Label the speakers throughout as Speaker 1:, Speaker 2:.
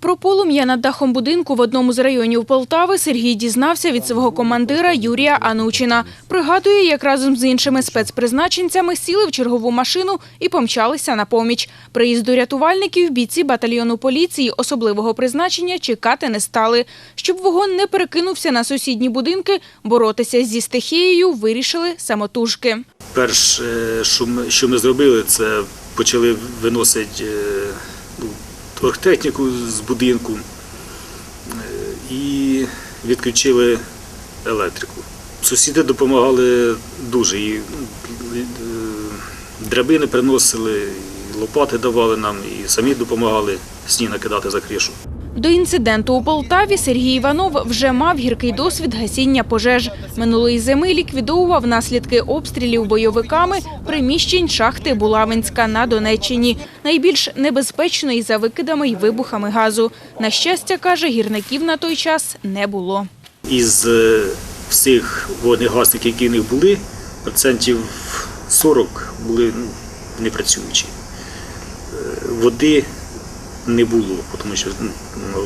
Speaker 1: Про полум'я над дахом будинку в одному з районів Полтави Сергій дізнався від свого командира Юрія Анучина. Пригадує, як разом з іншими спецпризначенцями сіли в чергову машину і помчалися на поміч. Приїзду рятувальників бійці батальйону поліції особливого призначення чекати не стали. Щоб вогонь не перекинувся на сусідні будинки, боротися зі стихією вирішили самотужки.
Speaker 2: Перше, що ми, зробили, це почали виносити ну, з будинку е, і відключили електрику. Сусіди допомагали дуже. І, е, драбини приносили, і лопати давали нам, і самі допомагали сніг накидати за кришу.
Speaker 1: До інциденту у Полтаві Сергій Іванов вже мав гіркий досвід гасіння пожеж. Минулої зими ліквідовував наслідки обстрілів бойовиками приміщень шахти Булавинська на Донеччині, найбільш небезпечної за викидами й вибухами газу. На щастя, каже, гірників на той час не було.
Speaker 2: Із е, всіх вогнегасників, які в них були, процентів 40 були ну, непрацюючі. Е, Води не було, тому що ну,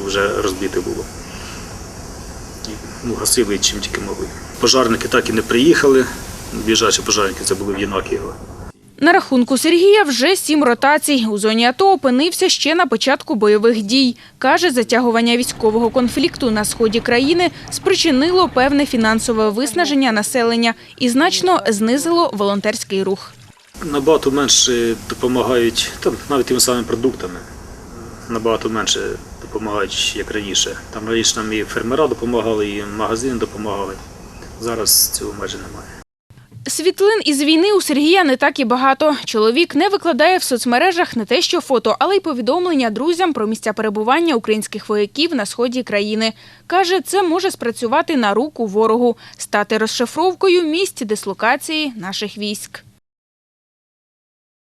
Speaker 2: вже розбите було. Ну, гасили чим тільки могли. Пожарники так і не приїхали. Біжачі пожарники це були в Єнакієво.
Speaker 1: На рахунку Сергія вже сім ротацій. У зоні АТО опинився ще на початку бойових дій. Каже, затягування військового конфлікту на сході країни спричинило певне фінансове виснаження населення і значно знизило волонтерський рух.
Speaker 2: Набагато менше допомагають там, навіть тими самими продуктами. Набагато менше допомагають, як раніше. Там раніше нам і фермера допомагали, і магазини допомагали. Зараз цього майже немає.
Speaker 1: Світлин із війни у Сергія не так і багато. Чоловік не викладає в соцмережах не те, що фото, але й повідомлення друзям про місця перебування українських вояків на сході країни. Каже, це може спрацювати на руку ворогу, стати розшифровкою місць дислокації наших військ.